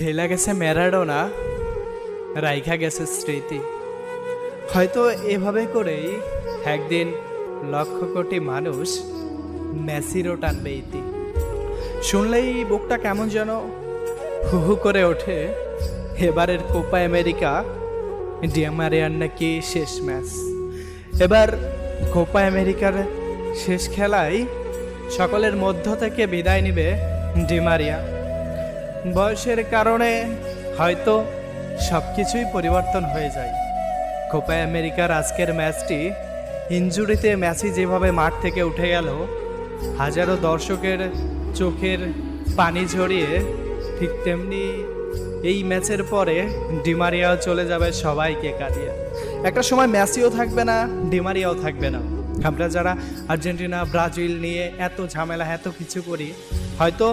খেলা গেছে ম্যারাডোনা, রাইখা গেছে স্মৃতি। হয়তো এভাবে করেই একদিন লক্ষ কোটি মানুষ মেসিরও টানবে ইতি। শুনলেই বুকটা কেমন যেন হু হু করে ওঠে। এবারের কোপা আমেরিকা, ডিয়ামারিয়ার নাকি শেষ ম্যাচ। এবার কোপা আমেরিকার শেষ খেলায় সকলের মধ্য থেকে বিদায় নিবে ডিমারিয়া। বয়সের কারণে হয়তো সব কিছুই পরিবর্তন হয়ে যায়। কোপা আমেরিকার আজকের ম্যাচটি ইঞ্জুরিতে ম্যাচি যেভাবে মাঠ থেকে উঠে গেল, হাজারো দর্শকের চোখের পানি ঝরিয়ে ঠিক তেমনি এই ম্যাচের পরে ডিমারিয়াও চলে যাবে সবাইকে কাটিয়ে একটা সময় ম্যাসিও থাকবে না ডিমারিয়াও থাকবে না। আমরা যারা আর্জেন্টিনা, ব্রাজিল নিয়ে এত ঝামেলা, এত কিছু করি, হয়তো